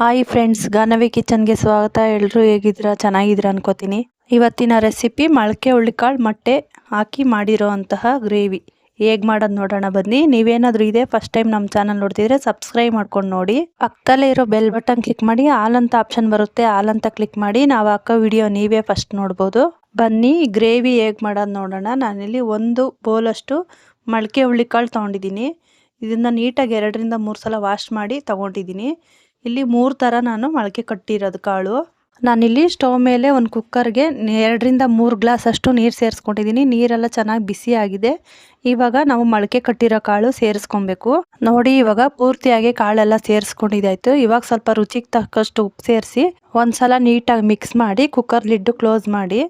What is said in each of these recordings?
Hi friends Ganavi ಕಿಚನ್ಗೆ ಸ್ವಾಗತ. ಎಲ್ಲರೂ ಹೇಗಿದ್ದೀರಾ? ಚೆನ್ನಾಗಿದ್ದೀರಾ ಅನ್ಕೋತೀನಿ. ಇವತ್ತಿನ ರೆಸಿಪಿ ಮೊಳಕೆ ಹುಳ್ಳಿಕಾಳು ಮೊಟ್ಟೆ ಹಾಕಿ ಮಾಡಿರೋ ಅಂತಹ ಗ್ರೇವಿ ಹೇಗೆ ಮಾಡೋದು ನೋಡೋಣ ಬನ್ನಿ. ನೀವೇನಾದರೂ ಇದೆ ಫಸ್ಟ್ ಟೈಮ್ ನಮ್ಮ ಚಾನಲ್ ನೋಡ್ತಿದ್ರೆ ಸಬ್ಸ್ಕ್ರೈಬ್ ಮಾಡ್ಕೊಂಡು ನೋಡಿ. ಪಕ್ಕದಲ್ಲೇ ಇರೋ ಬೆಲ್ ಬಟನ್ ಕ್ಲಿಕ್ ಮಾಡಿ, ಆಲ್ ಅಂತ ಆಪ್ಷನ್ ಬರುತ್ತೆ, ಆಲ್ ಅಂತ ಕ್ಲಿಕ್ ಮಾಡಿ, ನಾವು ಹಾಕೋ ವಿಡಿಯೋ ನೀವೇ ಫಸ್ಟ್ ನೋಡ್ಬೋದು. ಬನ್ನಿ ಗ್ರೇವಿ ಹೇಗೆ ಮಾಡೋದು ನೋಡೋಣ. ನಾನಿಲ್ಲಿ ಒಂದು ಬೌಲಷ್ಟು ಮೊಳಕೆ ಹುಳ್ಳಿಕಾಳು ತೊಗೊಂಡಿದ್ದೀನಿ. ಇದನ್ನು ನೀಟಾಗಿ ಎರಡರಿಂದ ಮೂರು ಸಲ ವಾಶ್ ಮಾಡಿ ತೊಗೊಂಡಿದ್ದೀನಿ. ಇಲ್ಲಿ ಮೂರು ಥರ ನಾನು ಮೊಳಕೆ ಕಟ್ಟಿರೋದು ಕಾಳು. ನಾನಿಲ್ಲಿ ಸ್ಟವ್ ಮೇಲೆ ಒಂದು ಕುಕ್ಕರ್ಗೆ ಎರಡರಿಂದ ಮೂರು ಗ್ಲಾಸ್ ಅಷ್ಟು ನೀರು ಸೇರಿಸ್ಕೊಂಡಿದ್ದೀನಿ. ನೀರೆಲ್ಲ ಚೆನ್ನಾಗಿ ಬಿಸಿ ಆಗಿದೆ. ಇವಾಗ ನಾವು ಮೊಳಕೆ ಕಟ್ಟಿರೋ ಕಾಳು ಸೇರಿಸ್ಕೊಬೇಕು. ನೋಡಿ, ಇವಾಗ ಪೂರ್ತಿಯಾಗಿ ಕಾಳೆಲ್ಲ ಸೇರಿಸ್ಕೊಂಡಿದ್ದಾಯ್ತು. ಇವಾಗ ಸ್ವಲ್ಪ ರುಚಿಗೆ ತಕ್ಕಷ್ಟು ಉಪ್ಪು ಸೇರಿಸಿ ಒಂದ್ಸಲ ನೀಟಾಗಿ ಮಿಕ್ಸ್ ಮಾಡಿ ಕುಕ್ಕರ್ ಲಿಡ್ಡು ಕ್ಲೋಸ್ ಮಾಡಿ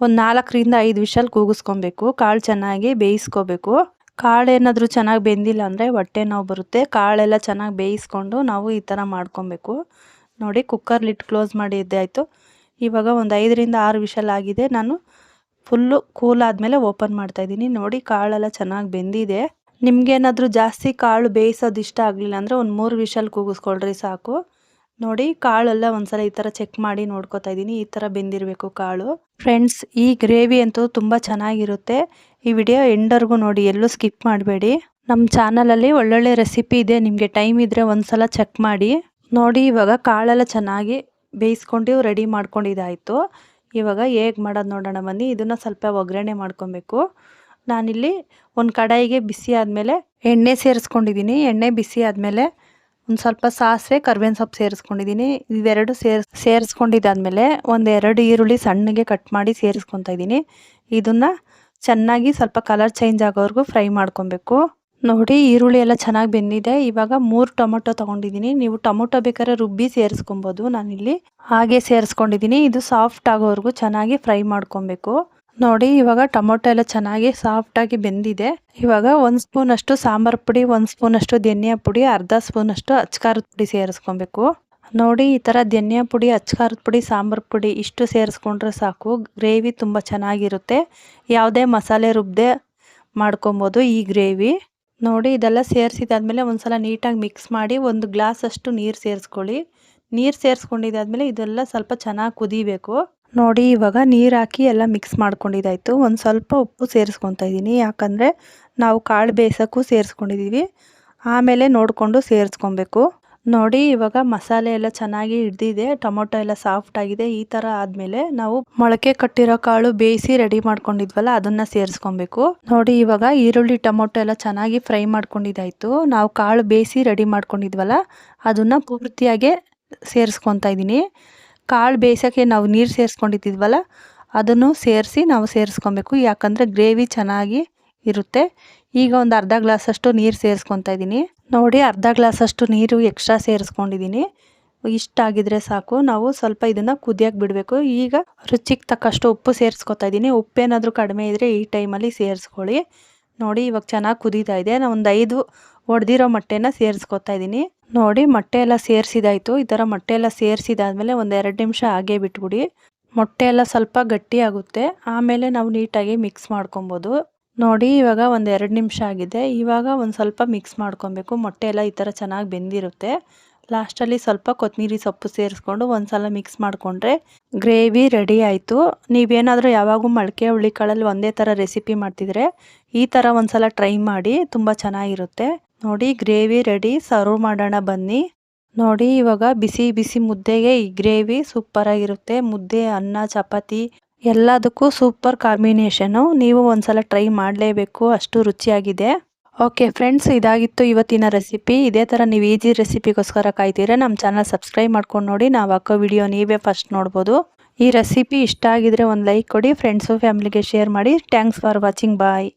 ಒಂದು ನಾಲ್ಕರಿಂದ ಐದು ವಿಷಲ್ ಕೂಗಿಸ್ಕೊಬೇಕು. ಕಾಳು ಚೆನ್ನಾಗಿ ಬೇಯಿಸ್ಕೋಬೇಕು. ಕಾಳು ಏನಾದರೂ ಚೆನ್ನಾಗಿ ಬೆಂದಿಲ್ಲ ಅಂದರೆ ಹೊಟ್ಟೆ ನೋವು ಬರುತ್ತೆ. ಕಾಳೆಲ್ಲ ಚೆನ್ನಾಗಿ ಬೇಯಿಸ್ಕೊಂಡು ನಾವು ಈ ಥರ ಮಾಡ್ಕೊಬೇಕು. ನೋಡಿ ಕುಕ್ಕರ್ ಲಿಟ್ ಕ್ಲೋಸ್ ಮಾಡಿದ್ದೆ ಆಯಿತು. ಇವಾಗ ಒಂದು ಐದರಿಂದ ಆರು ವಿಷಲ್ ಆಗಿದೆ. ನಾನು ಫುಲ್ಲು ಕೂಲ್ ಆದಮೇಲೆ ಓಪನ್ ಮಾಡ್ತಾಯಿದ್ದೀನಿ ನೋಡಿ ಕಾಳೆಲ್ಲ ಚೆನ್ನಾಗಿ ಬೆಂದಿದೆ. ನಿಮಗೇನಾದರೂ ಜಾಸ್ತಿ ಕಾಳು ಬೇಯಿಸೋದು ಇಷ್ಟ ಆಗಲಿಲ್ಲ ಅಂದರೆ ಒಂದು ಮೂರು ವಿಷಲ್ ಕೂಗಿಸ್ಕೊಳ್ರಿ ಸಾಕು. ನೋಡಿ ಕಾಳೆಲ್ಲ ಒಂದ್ಸಲ ಈ ಥರ ಚೆಕ್ ಮಾಡಿ ನೋಡ್ಕೋತಾ ಇದ್ದೀನಿ. ಈ ಥರ ಬೆಂದಿರಬೇಕು ಕಾಳು. ಫ್ರೆಂಡ್ಸ್ ಈ ಗ್ರೇವಿ ಅಂತೂ ತುಂಬ ಚೆನ್ನಾಗಿರುತ್ತೆ. ಈ ವಿಡಿಯೋ ಎಂಡರ್ಗೂ ನೋಡಿ, ಎಲ್ಲೂ ಸ್ಕಿಪ್ ಮಾಡಬೇಡಿ. ನಮ್ಮ ಚಾನಲಲ್ಲಿ ಒಳ್ಳೊಳ್ಳೆ ರೆಸಿಪಿ ಇದೆ, ನಿಮಗೆ ಟೈಮ್ ಇದ್ದರೆ ಒಂದ್ಸಲ ಚೆಕ್ ಮಾಡಿ. ನೋಡಿ, ಇವಾಗ ಕಾಳೆಲ್ಲ ಚೆನ್ನಾಗಿ ಬೇಯಿಸ್ಕೊಂಡು ರೆಡಿ ಮಾಡ್ಕೊಂಡಿದ್ದಾಯಿತು. ಇವಾಗ ಹೇಗೆ ಮಾಡೋದು ನೋಡೋಣ ಬನ್ನಿ. ಇದನ್ನು ಸ್ವಲ್ಪ ಒಗ್ಗರಣೆ ಮಾಡ್ಕೊಬೇಕು. ನಾನಿಲ್ಲಿ ಒಂದು ಕಡಾಯಿಗೆ ಬಿಸಿ ಆದಮೇಲೆ ಎಣ್ಣೆ ಸೇರಿಸ್ಕೊಂಡಿದ್ದೀನಿ. ಎಣ್ಣೆ ಬಿಸಿ ಆದಮೇಲೆ ಒಂದು ಸ್ವಲ್ಪ ಸಾಸಿವೆ, ಕರ್ಬೇವಿನ ಸೊಪ್ಪು ಸೇರಿಸ್ಕೊಂಡಿದ್ದೀನಿ. ಇವೆರಡು ಸೇರ್, ಸೇರಿಸ್ಕೊಂಡಿದ್ದಾದಮೇಲೆ ಒಂದೆರಡು ಈರುಳ್ಳಿ ಸಣ್ಣಗೆ ಕಟ್ ಮಾಡಿ ಸೇರಿಸ್ಕೊತಾ ಇದ್ದೀನಿ. ಇದನ್ನು ಚೆನ್ನಾಗಿ ಸ್ವಲ್ಪ ಕಲರ್ ಚೇಂಜ್ ಆಗೋವರೆಗೂ ಫ್ರೈ ಮಾಡ್ಕೊಬೇಕು. ನೋಡಿ ಈರುಳ್ಳಿ ಎಲ್ಲ ಚೆನ್ನಾಗಿ ಬೆಂದಿದೆ. ಇವಾಗ ಮೂರು ಟೊಮೊಟೊ ತೊಗೊಂಡಿದ್ದೀನಿ. ನೀವು ಟೊಮೊಟೊ ಬೇಕಾದ್ರೆ ರುಬ್ಬಿ ಸೇರಿಸ್ಕೊಬೋದು ನಾನಿಲ್ಲಿ. ಹಾಗೆ ಸೇರಿಸ್ಕೊಂಡಿದ್ದೀನಿ. ಇದು ಸಾಫ್ಟ್ ಆಗೋವರೆಗೂ ಚೆನ್ನಾಗಿ ಫ್ರೈ ಮಾಡ್ಕೊಬೇಕು. ನೋಡಿ ಇವಾಗ ಟೊಮೊಟೊ ಎಲ್ಲ ಚೆನ್ನಾಗಿ ಸಾಫ್ಟಾಗಿ ಬೆಂದಿದೆ. ಇವಾಗ ಒಂದು ಸ್ಪೂನ್ ಅಷ್ಟು ಸಾಂಬಾರು ಪುಡಿ, ಒಂದು ಸ್ಪೂನ್ ಅಷ್ಟು ಧನಿಯಾ ಪುಡಿ, ಅರ್ಧ ಸ್ಪೂನ್ ಅಷ್ಟು ಅಚ್ಕಾರದ ಪುಡಿ ಸೇರಿಸ್ಕೊಬೇಕು. ನೋಡಿ, ಈ ಥರ ಧನಿಯಾ ಪುಡಿ, ಅಚ್ಕಾರದ ಪುಡಿ, ಸಾಂಬಾರು ಪುಡಿ ಇಷ್ಟು ಸೇರಿಸ್ಕೊಂಡ್ರೆ ಸಾಕು. ಗ್ರೇವಿ ತುಂಬ ಚೆನ್ನಾಗಿರುತ್ತೆ. ಯಾವುದೇ ಮಸಾಲೆ ರುಬ್ಬದೆ ಮಾಡ್ಕೊಬೋದು ಈ ಗ್ರೇವಿ. ನೋಡಿ, ಇದೆಲ್ಲ ಸೇರಿಸಿದಾದ್ಮೇಲೆ ಒಂದ್ಸಲ ನೀಟಾಗಿ ಮಿಕ್ಸ್ ಮಾಡಿ ಒಂದು ಗ್ಲಾಸ್ ಅಷ್ಟು ನೀರು ಸೇರಿಸ್ಕೊಳ್ಳಿ. ನೀರು ಸೇರಿಸ್ಕೊಂಡಿದ್ದಾದ್ಮೇಲೆ ಇದೆಲ್ಲ ಸ್ವಲ್ಪ ಚೆನ್ನಾಗಿ ಕುದಿಬೇಕು. ನೋಡಿ, ಇವಾಗ ನೀರು ಹಾಕಿ ಎಲ್ಲ ಮಿಕ್ಸ್ ಮಾಡ್ಕೊಂಡಿದ್ದಾಯಿತು. ಒಂದು ಸ್ವಲ್ಪ ಉಪ್ಪು ಸೇರಿಸ್ಕೊತಾ ಇದ್ದೀನಿ. ಯಾಕಂದರೆ ನಾವು ಕಾಳು ಬೇಯಿಸೋಕ್ಕೂ ಸೇರಿಸ್ಕೊಂಡಿದ್ದೀವಿ ಆಮೇಲೆ ನೋಡಿಕೊಂಡು ಸೇರಿಸ್ಕೊಬೇಕು. ನೋಡಿ, ಇವಾಗ ಮಸಾಲೆ ಎಲ್ಲ ಚೆನ್ನಾಗಿ ಹಿಡ್ದಿದೆ, ಟೊಮೊಟೊ ಎಲ್ಲ ಸಾಫ್ಟ್ ಆಗಿದೆ, ಈ ಥರ ಆದಮೇಲೆ ನಾವು ಮೊಳಕೆ ಕಟ್ಟಿರೋ ಕಾಳು ಬೇಯಿಸಿ ರೆಡಿ ಮಾಡ್ಕೊಂಡಿದ್ವಲ್ಲ, ಅದನ್ನು ಸೇರಿಸ್ಕೊಬೇಕು. ನೋಡಿ, ಇವಾಗ ಈರುಳ್ಳಿ, ಟೊಮೊಟೊ ಎಲ್ಲ ಚೆನ್ನಾಗಿ ಫ್ರೈ ಮಾಡ್ಕೊಂಡಿದ್ದಾಯಿತು. ನಾವು ಕಾಳು ಬೇಯಿಸಿ ರೆಡಿ ಮಾಡ್ಕೊಂಡಿದ್ವಲ್ಲ, ಅದನ್ನು ಪೂರ್ತಿಯಾಗಿ ಸೇರಿಸ್ಕೊತಾ ಇದ್ದೀನಿ. ಕಾಳು ಬೇಯಿಸೋಕ್ಕೆ ನಾವು ನೀರು ಸೇರಿಸ್ಕೊಂಡಿದ್ವಲ್ಲ ಅದನ್ನು ಸೇರಿಸಿ ನಾವು ಸೇರಿಸ್ಕೊಬೇಕು. ಯಾಕಂದರೆ ಗ್ರೇವಿ ಚೆನ್ನಾಗಿ ಇರುತ್ತೆ. ಈಗ ಒಂದು ಅರ್ಧ ಗ್ಲಾಸಷ್ಟು ನೀರು ಸೇರಿಸ್ಕೊತಾ ಇದ್ದೀನಿ. ನೋಡಿ ಅರ್ಧ ಗ್ಲಾಸಷ್ಟು ನೀರು ಎಕ್ಸ್ಟ್ರಾ ಸೇರಿಸ್ಕೊಂಡಿದ್ದೀನಿ. ಇಷ್ಟಾಗಿದ್ರೆ ಸಾಕು. ನಾವು ಸ್ವಲ್ಪ ಇದನ್ನು ಕುದಿಯೋಕೆ ಬಿಡಬೇಕು. ಈಗ ರುಚಿಗೆ ತಕ್ಕಷ್ಟು ಉಪ್ಪು ಸೇರಿಸ್ಕೊತಾ ಇದ್ದೀನಿ. ಉಪ್ಪೇನಾದರೂ ಕಡಿಮೆ ಇದ್ದರೆ ಈ ಟೈಮಲ್ಲಿ ಸೇರಿಸ್ಕೊಳ್ಳಿ. ನೋಡಿ ಇವಾಗ ಚೆನ್ನಾಗಿ ಕುದೀತಾ ಇದೆ. ನಾನು ಒಂದು ಐದು ಒಡೆದಿರೋ ಮೊಟ್ಟೆನ ಸೇರಿಸ್ಕೊತಾ ಇದ್ದೀನಿ. ನೋಡಿ ಮೊಟ್ಟೆ ಎಲ್ಲ ಸೇರಿಸಿದಾಯಿತು. ಈ ಥರ ಮೊಟ್ಟೆ ಎಲ್ಲ ಸೇರಿಸಿದಾದ್ಮೇಲೆ ಒಂದು ಎರಡು ನಿಮಿಷ ಹಾಗೆ ಬಿಟ್ಬಿಡಿ. ಮೊಟ್ಟೆ ಎಲ್ಲ ಸ್ವಲ್ಪ ಗಟ್ಟಿ ಆಗುತ್ತೆ. ಆಮೇಲೆ ನಾವು ನೀಟಾಗಿ ಮಿಕ್ಸ್ ಮಾಡ್ಕೊಬೋದು. ನೋಡಿ, ಇವಾಗ ಒಂದು ಎರಡು ನಿಮಿಷ ಆಗಿದೆ. ಇವಾಗ ಒಂದು ಸ್ವಲ್ಪ ಮಿಕ್ಸ್ ಮಾಡ್ಕೊಬೇಕು. ಮೊಟ್ಟೆ ಎಲ್ಲ ಈ ಥರ ಚೆನ್ನಾಗಿ ಬೆಂದಿರುತ್ತೆ. ಲಾಸ್ಟಲ್ಲಿ ಸ್ವಲ್ಪ ಕೊತ್ತಂಬರಿ ಸೊಪ್ಪು ಸೇರಿಸ್ಕೊಂಡು ಒಂದು ಸಲ ಮಿಕ್ಸ್ ಮಾಡಿಕೊಂಡ್ರೆ ಗ್ರೇವಿ ರೆಡಿ ಆಯಿತು. ನೀವೇನಾದರೂ ಯಾವಾಗೂ ಮೊಳಕೆ ಹುಳಿಕಾಳಲ್ಲಿ ಒಂದೇ ಥರ ರೆಸಿಪಿ ಮಾಡ್ತಿದ್ರೆ ಈ ಥರ ಒಂದು ಸಲ ಟ್ರೈ ಮಾಡಿ, ತುಂಬ ಚೆನ್ನಾಗಿರುತ್ತೆ. ನೋಡಿ, ಗ್ರೇವಿ ರೆಡಿ. ಸರ್ವ್ ಮಾಡೋಣ ಬನ್ನಿ. ನೋಡಿ, ಇವಾಗ ಬಿಸಿ ಬಿಸಿ ಮುದ್ದೆಗೆ ಈ ಗ್ರೇವಿ ಸೂಪರಾಗಿರುತ್ತೆ. ಮುದ್ದೆ, ಅನ್ನ, ಚಪಾತಿ ಎಲ್ಲದಕ್ಕೂ ಸೂಪರ್ ಕಾಂಬಿನೇಷನು ನೀವು ಒಂದ್ಸಲ ಟ್ರೈ ಮಾಡಲೇಬೇಕು, ಅಷ್ಟು ರುಚಿಯಾಗಿದೆ. ಓಕೆ ಫ್ರೆಂಡ್ಸ್ ಇದಾಗಿತ್ತು ಇವತ್ತಿನ ರೆಸಿಪಿ ಇದೇ ಥರ ನೀವು ಈಜಿ ರೆಸಿಪಿಗೋಸ್ಕರ ಕಾಯ್ತೀರ ನಮ್ಮ ಚಾನಲ್ ಸಬ್ಸ್ಕ್ರೈಬ್ ಮಾಡ್ಕೊಂಡು ನೋಡಿ, ನಾವು ಹಾಕೋ ವಿಡಿಯೋ ನೀವೇ ಫಸ್ಟ್ ನೋಡ್ಬೋದು. ಈ ರೆಸಿಪಿ ಇಷ್ಟ ಆಗಿದ್ರೆ ಒಂದು ಲೈಕ್ ಕೊಡಿ ಫ್ರೆಂಡ್ಸು ಫ್ಯಾಮಿಲಿಗೆ ಶೇರ್ ಮಾಡಿ. Thanks for watching bye